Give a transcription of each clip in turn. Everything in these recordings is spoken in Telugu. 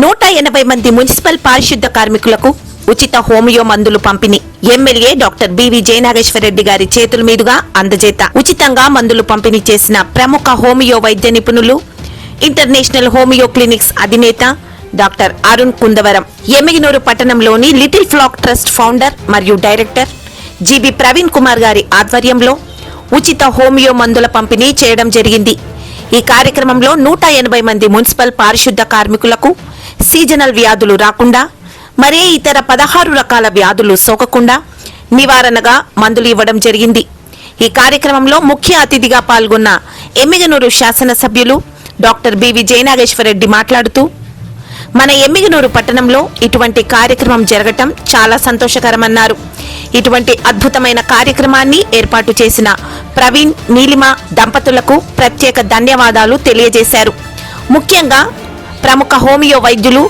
నూట ఎనభై మంది మున్సిపల్ పారిశుద్ధ కార్మికులకు ఉచిత హోమియో మందులు పంపిణీ. ఎమ్మెల్యే డాక్టర్ బివి జయనాగేశ్వరరెడ్డి గారి చేతుల మీదుగా అందజేత. ఉచితంగా మందులు పంపిణీ చేసిన ప్రముఖ హోమియో వైద్య నిపుణులు ఇంటర్నేషనల్ హోమియో క్లినిక్స్ అధినేత డాక్టర్ అరుణ్ కుందవరం. ఎమ్మిగినూరు పట్టణంలోని లిటిల్ ఫ్లాక్ ట్రస్ట్ ఫౌండర్ మరియు డైరెక్టర్ జీబీ ప్రవీణ్ కుమార్ గారి ఆధ్వర్యంలో ఉచిత హోమియో మందుల పంపిణీ చేయడం జరిగింది. ఈ కార్యక్రమంలో నూట ఎనభై మంది మున్సిపల్ పారిశుద్ధ కార్మికులకు సీజనల్ వ్యాధులు రాకుండా మరే ఇతర పదహారు రకాల వ్యాధులు సోకకుండా నివారణగా మందులు ఇవ్వడం జరిగింది. ఈ కార్యక్రమంలో ముఖ్య అతిథిగా పాల్గొన్న ఎమ్మిగనూరు శాసనసభ్యులు డాక్టర్ బివి జయనాగేశ్వరరెడ్డి మాట్లాడుతూ మన ఎమ్మిగనూరు పట్టణంలో ఇటువంటి కార్యక్రమం జరగటం చాలా సంతోషకరమన్నారు. ఇటువంటి అద్భుతమైన కార్యక్రమాన్ని ఏర్పాటు చేసిన ప్రవీణ్ నీలిమ దంపతులకు ప్రత్యేక ధన్యవాదాలు తెలియజేశారు. ముఖ్యంగా ప్రముఖ హోమియో వైద్యులు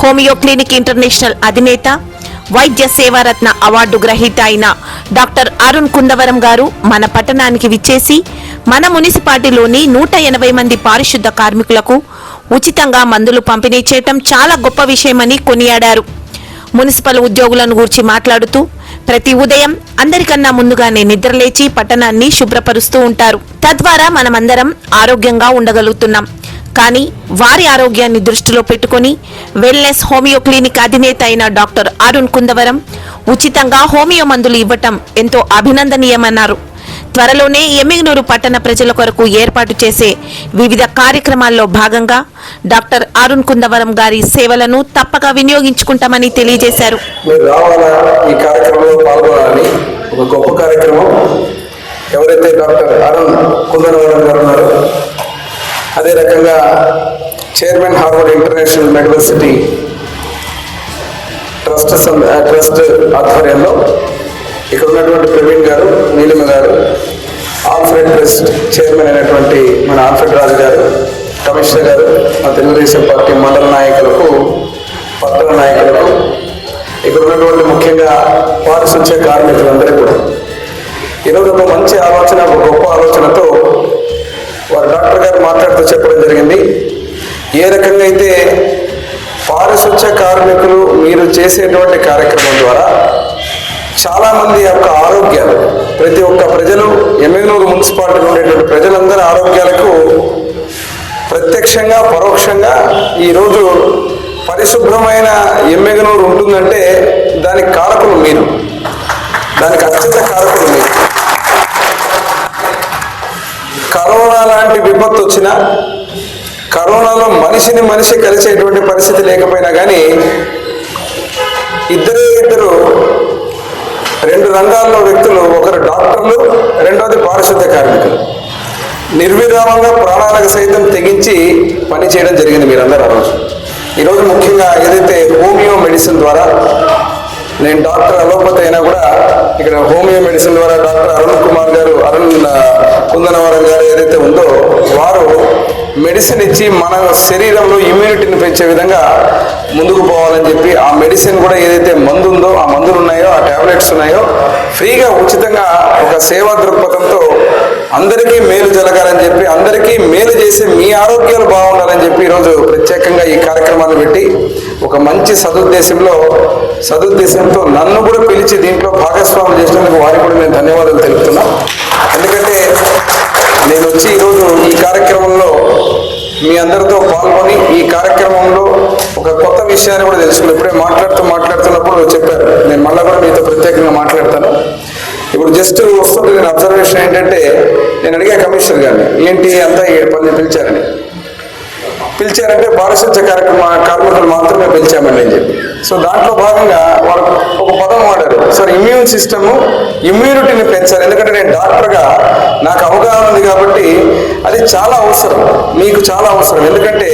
హోమియో క్లినిక్ ఇంటర్నేషనల్ అధినేత వైద్య సేవారత్న అవార్డు గ్రహీత అయిన డాక్టర్ అరుణ్ కుందవరం గారు మన పట్టణానికి విచ్చేసి మన మున్సిపాలిటీలోని నూట ఎనభై మంది పారిశుద్ధ కార్మికులకు ఉచితంగా మందులు పంపిణీ చేయటం చాలా గొప్ప విషయమని కొనియాడారు. మున్సిపల్ ఉద్యోగులను గూర్చి మాట్లాడుతూ ప్రతి ఉదయం అందరికన్నా ముందుగానే నిద్రలేచి పట్టణాన్ని శుభ్రపరుస్తూ ఉంటారు. తద్వారా మనమందరం ఆరోగ్యంగా ఉండగలుగుతున్నాం. కానీ వారి ఆరోగ్యాన్ని దృష్టిలో పెట్టుకొని వెల్నెస్ హోమియో క్లినిక్ అధినేత అయిన డాక్టర్ అరుణ్ కుందవరం ఉచితంగా హోమియో మందులు ఇవ్వటం ఎంతో అభినందనీయమన్నారు. త్వరలోనే ఎమ్మిగనూరు పట్టణ ప్రజల కొరకు ఏర్పాటు చేసే వివిధ కార్యక్రమాల్లో భాగంగా డాక్టర్ అరుణ్ కుందవరం గారి సేవలను తప్పక వినియోగించుకుంటామని తెలియజేశారు. ఎవరైతే డాక్టర్ అరుణ్ కుందనవరం గారు ఉన్నారో అదే రకంగా chairman Harvard International University trust సం- ట్రస్ట్ ఆధ్వర్యంలో ఇక్కడ ఉన్నటువంటి ప్రవీణ్ గారు నీలిమ గారు ఆల్ఫ్రెడ్ ట్రస్ట్ చైర్మన్ అయినటువంటి మన ఆల్ఫ్రెడ్ రాజు గారు కమిషనర్ గారు మా తెలుగుదేశం పార్టీ మండల నాయకులకు పట్టణ నాయకులకు ఇక్కడ ఉన్నటువంటి ముఖ్యంగా పారిశుధ్య కార్మికులందరూ కూడా. ఈరోజు ఒక మంచి ఆలోచన ఒక గొప్ప ఆలోచనతో వారు డాక్టర్ గారు మాట్లాడుతూ చెప్పడం జరిగింది. ఏ రకంగా అయితే పారిశుధ్య కార్మికులు మీరు చేసేటువంటి కార్యక్రమం ద్వారా చాలామంది యొక్క ఆరోగ్యాలు ప్రతి ఒక్క ప్రజలు ఎమ్మెగనూరు మున్సిపాలిటీలో ఉండేటువంటి ప్రజలందరి ఆరోగ్యాలకు ప్రత్యక్షంగా పరోక్షంగా ఈరోజు పరిశుభ్రమైన ఎమ్మెగనూరు ఉంటుందంటే దానికి కారకులు మీరు. దానికి అత్యంత కారకులు మీరు. కరోనా లాంటి విపత్తు వచ్చినా కరోనాలో మనిషిని మనిషి కలిసేటువంటి పరిస్థితి లేకపోయినా కానీ ఇద్దరే ఇద్దరు రెండు రంగాల్లో వ్యక్తులు ఒకరు డాక్టర్లు రెండోది పారిశుద్ధ కార్మికులు. నిర్విరామంగా ప్రాణాలకు సైతం తెగించి పని చేయడం జరిగింది మీరందరూ ఆ రోజు. ఈరోజు ముఖ్యంగా ఏదైతే హోమియో మెడిసిన్ ద్వారా నేను డాక్టర్ అలోపతి అయినా కూడా ఇక్కడ హోమియో మెడిసిన్ ద్వారా డాక్టర్ అరుణ్ కుమార్ గారు అరుణ్ కుందనవరం గారు ఏదైతే ఉందో వారు మెడిసిన్ ఇచ్చి మన శరీరంలో ఇమ్యూనిటీని పెంచే విధంగా ముందుకు పోవాలని చెప్పి ఆ మెడిసిన్ కూడా ఏదైతే మందు ఉందో ఆ మందులు ఉన్నాయో ఆ టాబ్లెట్స్ ఉన్నాయో ఫ్రీగా ఉచితంగా ఒక సేవా దృక్పథంతో అందరికీ మేలు జరగాలని చెప్పి అందరికీ మేలు చేసి మీ ఆరోగ్యాలు బాగుండాలని చెప్పి ఈరోజు ప్రత్యేకంగా ఈ కార్యక్రమాన్ని పెట్టి ఒక మంచి సదుద్దేశంలో సదుద్దేశంతో నన్ను కూడా పిలిచి దీంట్లో భాగస్వాములు చేసినందుకు వారికి కూడా నేను ధన్యవాదాలు తెలుపుతున్నా. ఎందుకంటే నేను వచ్చి ఈరోజు ఈ కార్యక్రమంలో మీ అందరితో పాల్గొని ఈ కార్యక్రమంలో ఒక కొత్త విషయాన్ని కూడా తెలుసుకుని ఇప్పుడే మాట్లాడుతూ మాట్లాడుతున్నప్పుడు చెప్పారు. నేను మళ్ళీ కూడా మీతో ప్రత్యేకంగా మాట్లాడతాను. ఇప్పుడు జస్ట్ వస్తుంది నేను అబ్జర్వేషన్ ఏంటంటే నేను అడిగా కమిషనర్ గారిని ఏంటి అంతా పని పిలిచారని? పిలిచారంటే పారిశుద్ధ్య కార్యక్రమ కార్మికులు మాత్రమే పిలిచామండి అని చెప్పి. సో దాంట్లో భాగంగా వాళ్ళు ఒక పదం వాడారు. సార్ ఇమ్యూన్ సిస్టమ్ ఇమ్యూనిటీని పెంచాలి. ఎందుకంటే నేను డాక్టర్గా నాకు అవగాహన ఉంది కాబట్టి అది చాలా అవసరం. మీకు చాలా అవసరం. ఎందుకంటే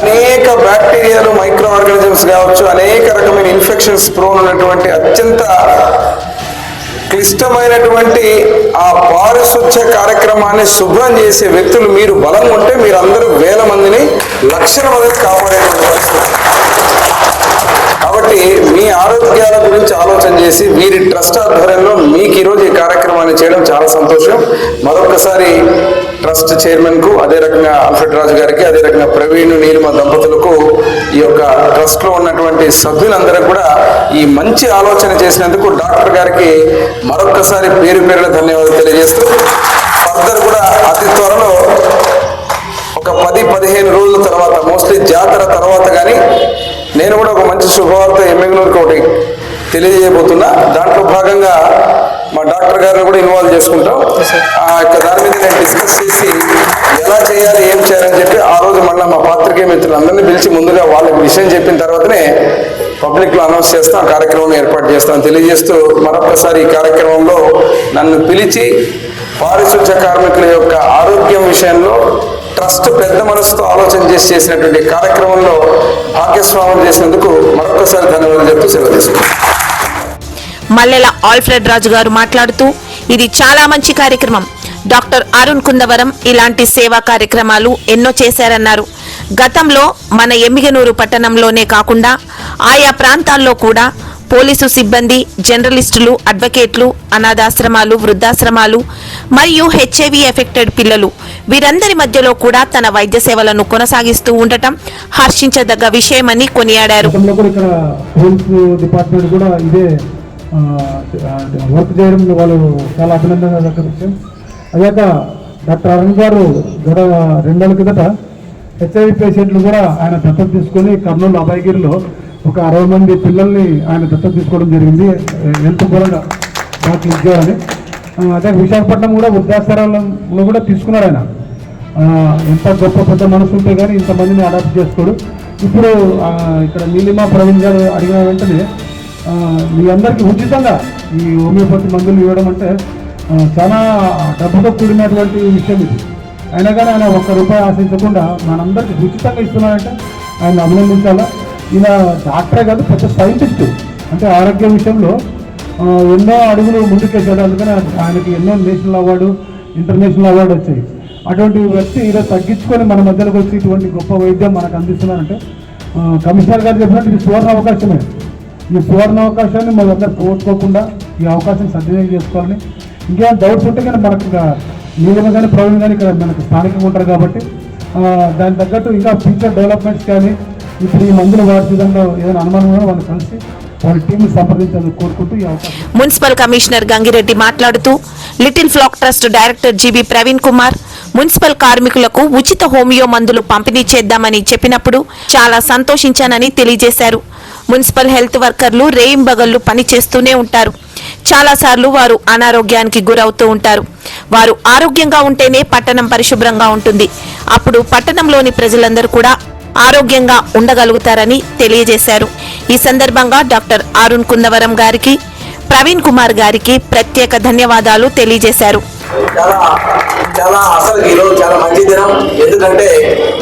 అనేక బ్యాక్టీరియాలు మైక్రో ఆర్గానిజమ్స్ కావచ్చు అనేక రకమైన ఇన్ఫెక్షన్స్ ప్రోన్ ఉన్నటువంటి అత్యంత క్లిష్టమైనటువంటి ఆ పారిశుధ్య కార్యక్రమాన్ని శుభ్రం చేసే వ్యక్తులు మీరు బలంగా ఉంటే మీరు అందరూ వేల మందిని లక్షల మందికి కాపాడేటువంటి కాబట్టి మీ ఆరోగ్యాల గురించి ఆలోచన చేసి వీరి ట్రస్ట్ ఆధ్వర్యంలో మీకు ఈరోజు ఈ కార్యక్రమాన్ని చేయడం చాలా సంతోషం. మరొకసారి ట్రస్ట్ చైర్మన్కు అదే రకంగా అల్ఫెడ్ రాజు గారికి అదే రకంగా ప్రవీణ్ నీలిమ దంపతులకు ఈ యొక్క ట్రస్ట్లో ఉన్నటువంటి సభ్యులందరూ కూడా ఈ మంచి ఆలోచన చేసినందుకు డాక్టర్ గారికి మరొక్కసారి పేరు పేరున ధన్యవాదాలు తెలియజేస్తూ ఫర్దర్ కూడా అతి త్వరలో ఒక పది పదిహేను రోజుల తర్వాత మోస్ట్లీ జాతర తర్వాత కానీ నేను కూడా ఒక మంచి శుభవార్త ఎమ్మెగ్నూరుకి ఒకటి తెలియజేయబోతున్నా. దాంట్లో భాగంగా మా డాక్టర్ గారిని కూడా ఇన్వాల్వ్ చేసుకుంటాం. ఆ యొక్క దాని మీద నేను డిస్కస్ చేసి ఎలా చేయాలి ఏం చేయాలని చెప్పి ఆ రోజు మళ్ళీ మా పాత్రికేయ మిత్రులందరినీ పిలిచి ముందుగా వాళ్ళకి విషయం చెప్పిన తర్వాతనే పబ్లిక్లో అనౌన్స్ చేస్తాం కార్యక్రమం ఏర్పాటు చేస్తాం. తెలియజేస్తూ మరొకసారి ఈ కార్యక్రమంలో నన్ను పిలిచి పారిశుధ్య కార్మికుల యొక్క ఆరోగ్యం విషయంలో ట్రస్ట్ పెద్ద మనసుతో ఆలోచన చేసి చేసినటువంటి కార్యక్రమంలో భాగ్యస్వామ్యం చేసినందుకు మరొకసారి ధన్యవాదాలు చెప్తూ సెలవు తీసుకుంటాను మల్లెల ఆల్ఫ్రెడ్ రాజు గారు మాట్లాడుతూ ఇది చాలా మంచి కార్యక్రమం. డాక్టర్ అరుణ్ కుందవరం ఇలాంటి సేవా కార్యక్రమాలు ఎన్నో చేశారన్నారు. గతంలో మన ఎమ్మిగనూరు పట్టణంలోనే కాకుండా ఆయా ప్రాంతాల్లో కూడా పోలీసు సిబ్బంది జర్నలిస్టులు అడ్వకేట్లు అనాథాశ్రమాలు వృద్ధాశ్రమాలు మరియు హెచ్ఐవి ఎఫెక్టెడ్ పిల్లలు వీరందరి మధ్యలో కూడా తన వైద్య సేవలను కొనసాగిస్తూ ఉండటం హర్షించదగ్గ విషయమని కొనియాడారు. వర్క్ చేయడం వాళ్ళు చాలా అభినందన దగ్గర విషయం అయ్యాక డాక్టర్ అరుణ్ గారు గత రెండేళ్ళ కిందట హెచ్ఐవి పేషెంట్లు కూడా ఆయన దత్తత తీసుకొని కర్నూలు అభయగిరిలో ఒక అరవై మంది పిల్లల్ని ఆయన దత్తత తీసుకోవడం జరిగింది. హెల్త్ పరంగా డాక్టర్ ఇచ్చేవారని అదే విశాఖపట్నం కూడా వృద్ధాశ్రమంలో కూడా తీసుకున్నాడు ఆయన. ఎంత గొప్ప పెద్ద మనసు ఉంటే కానీ ఇంతమందిని అడాప్ట్ చేసుకోడు. ఇప్పుడు ఇక్కడ నీలిమా ప్రవీణ్ గారు అడిగిన వెంటనే మీ అందరికీ ఉచితంగా ఈ హోమియోపతి మందులు ఇవ్వడం అంటే చాలా డబ్బుతో కూడినటువంటి విషయం ఇది. అయినా కానీ ఆయన ఒక్క రూపాయి ఆశించకుండా మనందరికీ ఉచితంగా ఇస్తున్నారంటే ఆయన అభినందించాలా? ఈయన డాక్టరే కాదు పెద్ద సైంటిస్ట్. అంటే ఆరోగ్య విషయంలో ఎన్నో అడుగులు ముందుకేసాడు అందుకని ఆయనకి ఎన్నో నేషనల్ అవార్డు ఇంటర్నేషనల్ అవార్డు వచ్చాయి. అటువంటి వ్యక్తి ఈరోజు తగ్గించుకొని మన మధ్యలోకి వచ్చి ఇటువంటి గొప్ప వైద్యం మనకు అందిస్తున్నారంటే కమిషనర్ గారు చెప్పినట్టు ఇది సువర్ణ అవకాశమే. ఈ సువర్ణ అవకాశాన్ని మన అందరు పోగొట్టుకోకుండా ఈ అవకాశం సద్వినియోగం చేసుకోవాలని. ఇంకేమైనా డౌట్స్ ఉంటే కానీ మనకు నీలమ కానీ ప్రవీణ్ కానీ ఇక్కడ మనకు స్థానికంగా ఉంటారు కాబట్టి దాని తగ్గట్టు ఇంకా ఫ్యూచర్ డెవలప్మెంట్స్ కానీ ఇప్పుడు ఈ మందులు వాడి విధంగా ఏదైనా అనుమానం ఉన్నా వాళ్ళని కలిసి మున్సిపల్ కమిషనర్ గంగిరెడ్డి మాట్లాడుతూ Little Flock Trust director GB Praveen Kumar municipal కార్మికులకు ఉచిత హోమియో మందులు పంపిణీ చేద్దామని చెప్పినప్పుడు చాలా సంతోషించానని తెలియజేశారు. మున్సిపల్ హెల్త్ వర్కర్లు రేయింబగళ్ళు పని చేస్తూనే ఉంటారు. చాలాసార్లు వారు అనారోగ్యానికి గురవుతూ ఉంటారు. వారు ఆరోగ్యంగా ఉంటేనే పట్టణం పరిశుభ్రంగా ఉంటుంది. అప్పుడు పట్టణంలోని ప్రజలందరూ కూడా ఆరోగ్యంగా ఉండగలుగుతారని తెలియజేశారు. ఈ సందర్భంగా డాక్టర్ అరుణ్ కుందవరం గారికి ప్రవీణ్ కుమార్ గారికి ప్రత్యేక ధన్యవాదాలు తెలియజేశారు. చాలా అసలు ఈరోజు చాలా మంచి దినం. ఎందుకంటే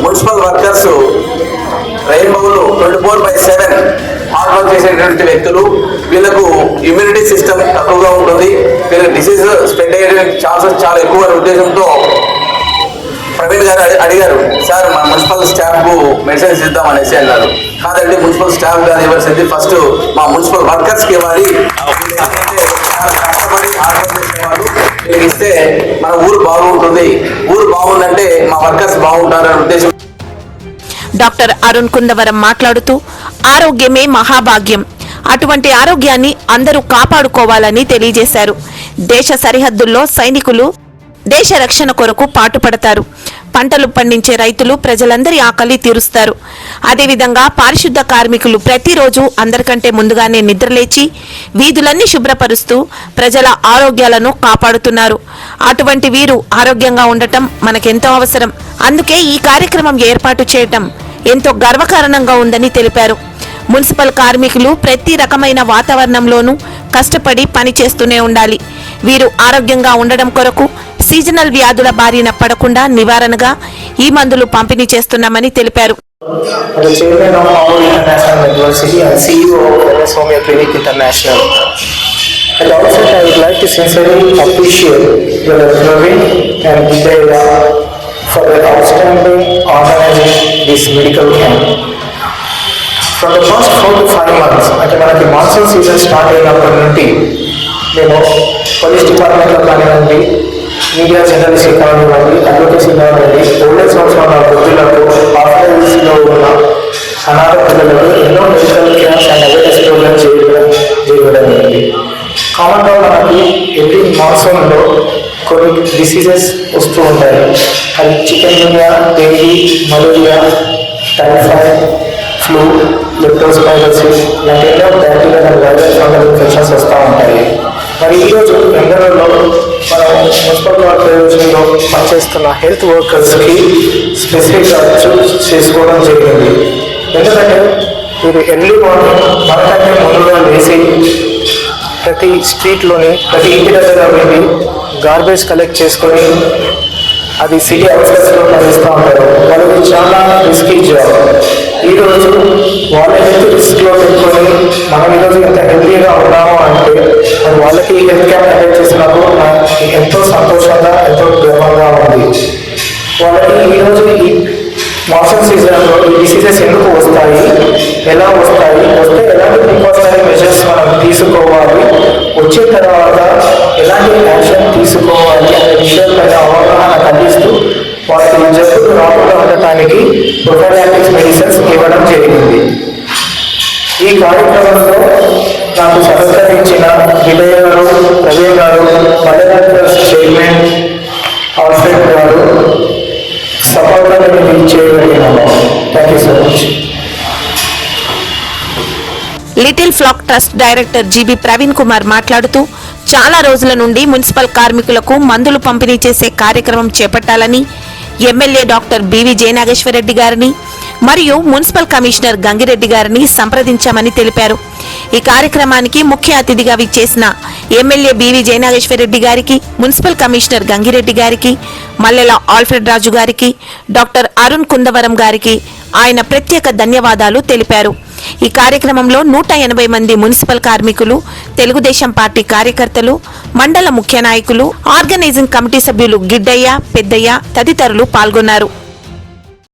municipal workers రైన్బోలు twenty four by seven hard work చేసేటువంటి వ్యక్తులు వీళ్ళకు ఇమ్యూనిటీ సిస్టమ్ తక్కువగా ఉంటుంది. వీళ్ళకి డిసీజ్ స్ప్రెడ్ అయ్యే ఛాన్సెస్ చాలా ఎక్కువ అనే ఉద్దేశంతో ప్రవీణ్ గారు అడిగారు సార్ మా మున్సిపల్ స్టాఫ్ మెడిసిన్స్ ఇద్దాం అనేసి అన్నారు. కాదండి మున్సిపల్ స్టాఫ్ గారు ఇవ్వాల్సింది ఫస్ట్ మా మున్సిపల్ వర్కర్స్కి ఇవ్వాలి. చాలా కష్టపడి hard work చేసేవాళ్ళు. వీళ్ళకి ఇస్తే మన ఊరు బాగుంటుంది. ఊరు బాగుందంటే మా వర్కర్స్ బాగుంటారు అనే ఉద్దేశం డాక్టర్ అరుణ్ కుందవరం మాట్లాడుతూ ఆరోగ్యమే మహాభాగ్యం. అటువంటి ఆరోగ్యాన్ని అందరూ కాపాడుకోవాలని తెలియజేశారు. దేశ సరిహద్దుల్లో సైనికులు దేశ రక్షణ కొరకు పాటుపడతారు. పంటలు పండించే రైతులు ప్రజలందరి ఆకలి తీరుస్తారు. అదేవిధంగా పారిశుద్ధ కార్మికులు ప్రతిరోజు అందరికంటే ముందుగానే నిద్రలేచి వీధులన్నీ శుభ్రపరుస్తూ ప్రజల ఆరోగ్యాలను కాపాడుతున్నారు. అటువంటి వీరు ఆరోగ్యంగా ఉండటం మనకెంతో అవసరం. అందుకే ఈ కార్యక్రమం ఏర్పాటు చేయటం ఎంతో గర్వకారణంగా ఉందని తెలిపారు. మున్సిపల్ కార్మికులు ప్రతి రకమైన వాతావరణంలోనూ కష్టపడి పనిచేస్తూనే ఉండాలి. వీరు ఆరోగ్యంగా ఉండడం కొరకు సీజనల్ వ్యాధుల బారిన పడకుండా నివారణగా ఈ మందులు పంపిణీ చేస్తున్నామని తెలిపారు. For their outstanding organizing this medical camp. From the first four to five months, అంటే మనకి మాన్సూన్ సీజన్ స్టార్ట్ అయినప్పటి నుండి మేము పోలీస్ డిపార్ట్మెంట్లో కానివ్వండి మీడియా జర్నలిస్ట్ కానివ్వండి అడ్వకేసీ కానివ్వండి ఓల్డేజ్ హోమ్స్ ఉన్న వృద్ధులకు ఆఫ్లైన్స్లో ఉన్న అనాథ పిల్లలకు ఎన్నో medical camps and awareness programmes చేయడం చేయడం జరిగింది కామన్గా మనకి ఎవ్రీ మాన్సూన్లో కొన్ని డిసీజెస్ వస్తూ ఉంటాయి. అది chikungunya dengue malaria typhoid flu leptospirosis ఇలాంటి ఎన్నో బ్యాక్టీరియా వైరల్ ఫంగల్ ఇన్ఫెక్షన్స్ వస్తూ ఉంటాయి. మరి ఈరోజు ఎండలలో మనం మున్సిపల్ కార్పొరేషన్లో పనిచేస్తున్న హెల్త్ వర్కర్స్కి స్పెసిఫిక్గా చూస్ చేసుకోవడం జరిగింది. ఎందుకంటే మీరు ఎర్లీ మార్నింగ్ మనకంటే ముందుగా లేచి ప్రతి స్ట్రీట్లోని ప్రతి ఇంటి దగ్గర వెళ్ళి గార్బేజ్ కలెక్ట్ చేసుకొని అది సిటీ అవుట్స్కట్స్లో పనిస్తూ ఉంటారు. వాళ్ళకి చాలా రిస్కీ జాబ్ ఈరోజు వాళ్ళ హెల్త్ రిస్క్లో పెట్టుకొని మనం ఈరోజు ఎంత హెల్తీగా ఉన్నాము అంటే వాళ్ళకి హెల్త్ క్యాంప్ అటెండ్ చేసినప్పుడు నాకు ఎంతో సంతోషంగా ఎంతో గర్వంగా ఉంది. వాళ్ళకి ఈరోజు ఈ మాన్సూన్ సీజన్లో ఈ డిసీజెస్ ఎందుకు వస్తాయి? ఎలా వస్తాయి? వస్తే ఎలాంటి ప్రికాషనరీ మెజర్స్ మనం తీసుకోవాలి? వచ్చిన తర్వాత ఎలాంటి యాక్షన్ తీసుకోవాలి అనే విషయాలపైన అవగాహన కలిగిస్తూ వాళ్ళకి జబ్బులు రాకుండా ఉండటానికి ప్రొఫైలాటిక్స్ మెడిసిన్స్ ఇవ్వడం జరిగింది. ఈ కార్యక్రమంలో నాకు సహకరించిన విజయ గారు ప్రవీణ్ గారు మదర్ చైర్మన్ హాస్పిటల్ గారు సపోర్ట్ నేను thank you so much Little Flock Trust director GB Praveen Kumar మాట్లాడుతూ చాలా రోజుల నుండి మున్సిపల్ కార్మికులకు మందులు పంపిణీ చేసే కార్యక్రమం చేపట్టాలని ఎమ్మెల్యే డాక్టర్ బివి జయనాగేశ్వరరెడ్డి గారిని మరియు మున్సిపల్ కమిషనర్ గంగిరెడ్డి గారిని సంప్రదించామని తెలిపారు. ఈ కార్యక్రమానికి ముఖ్య అతిథిగా విచ్చేసిన ఎమ్మెల్యే బివి జయనాగేశ్వరరెడ్డి గారికి మున్సిపల్ కమిషనర్ గంగిరెడ్డి గారికి మల్లెల ఆల్ఫ్రెడ్ రాజు గారికి డాక్టర్ అరుణ్ కుందవరం గారికి ఆయన ప్రత్యేక ధన్యవాదాలు తెలిపారు. ఈ కార్యక్రమంలో నూట ఎనభై మంది మున్సిపల్ కార్మికులు తెలుగుదేశం పార్టీ కార్యకర్తలు మండల ముఖ్య నాయకులు ఆర్గనైజింగ్ కమిటీ సభ్యులు గిడ్డయ్య పెద్దయ్య తదితరులు పాల్గొన్నారు.